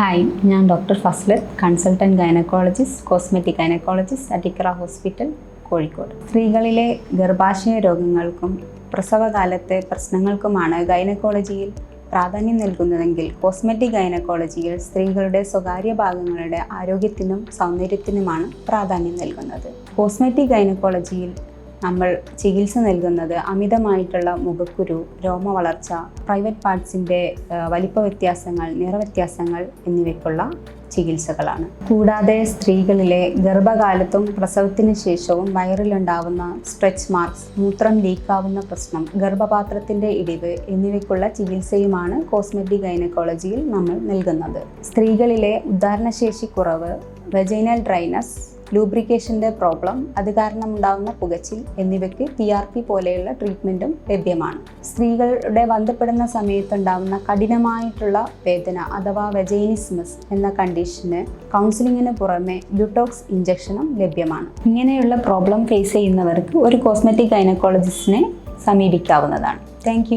Hi ഞാൻ doctor Fazlath consultant gynaecologist cosmetic gynaecologist അറ്റിക്കറ hospital Kozhikode. സ്ത്രീകളിലെ ഗർഭാശയ രോഗങ്ങൾക്കും പ്രസവകാലത്തെ പ്രശ്നങ്ങൾക്കുമാണ് ഗൈനക്കോളജിയിൽ പ്രാധാന്യം നൽകുന്നതെങ്കിൽ കോസ്മെറ്റിക് ഗൈനക്കോളജിയിൽ സ്ത്രീകളുടെ സ്വകാര്യ ഭാഗങ്ങളുടെ ആരോഗ്യത്തിനും സൗന്ദര്യത്തിനുമാണ് പ്രാധാന്യം നൽകുന്നത്. കോസ്മെറ്റിക് ഗൈനക്കോളജിയിൽ നമ്മൾ ചികിത്സ നൽകുന്നത് അമിതമായിട്ടുള്ള മുഖക്കുരു രോമ വളർച്ച പ്രൈവറ്റ് പാർട്സിന്റെ വലിപ്പ വ്യത്യാസങ്ങൾ നിറവ്യത്യാസങ്ങൾ എന്നിവയ്ക്കുള്ള ചികിത്സകളാണ്. കൂടാതെ സ്ത്രീകളിലെ ഗർഭകാലത്തും പ്രസവത്തിന് ശേഷവും വയറിലുണ്ടാവുന്ന സ്ട്രെച്ച് മാർക്സ് മൂത്രം ലീക്കാവുന്ന പ്രശ്നം ഗർഭപാത്രത്തിന്റെ ഇടിവ് എന്നിവയ്ക്കുള്ള ചികിത്സയുമാണ് കോസ്മെറ്റിക് ഗൈനക്കോളജിയിൽ നമ്മൾ നൽകുന്നത്. സ്ത്രീകളിലെ ഉദ്ധാരണശേഷി കുറവ് വെജൈനൽ ഡ്രൈനസ് ലൂബ്രിക്കേഷന്റെ പ്രോബ്ലം അത് കാരണം ഉണ്ടാകുന്ന പുകച്ചിൽ എന്നിവയ്ക്ക് പി ആർ പി പോലെയുള്ള ട്രീറ്റ്മെന്റും ലഭ്യമാണ്. സ്ത്രീകളുടെ ബന്ധപ്പെടുന്ന സമയത്തുണ്ടാകുന്ന കഠിനമായിട്ടുള്ള വേദന അഥവാ വെജൈനിസ്മസ് എന്ന കണ്ടീഷന് കൗൺസിലിങ്ങിന് പുറമെ ബ്യൂട്ടോക്സ് ഇഞ്ചക്ഷനും ലഭ്യമാണ്. ഇങ്ങനെയുള്ള പ്രോബ്ലം ഫേസ് ചെയ്യുന്നവർക്ക് ഒരു കോസ്മെറ്റിക് ഗൈനക്കോളജിസ്റ്റിനെ സമീപിക്കാവുന്നതാണ്. താങ്ക്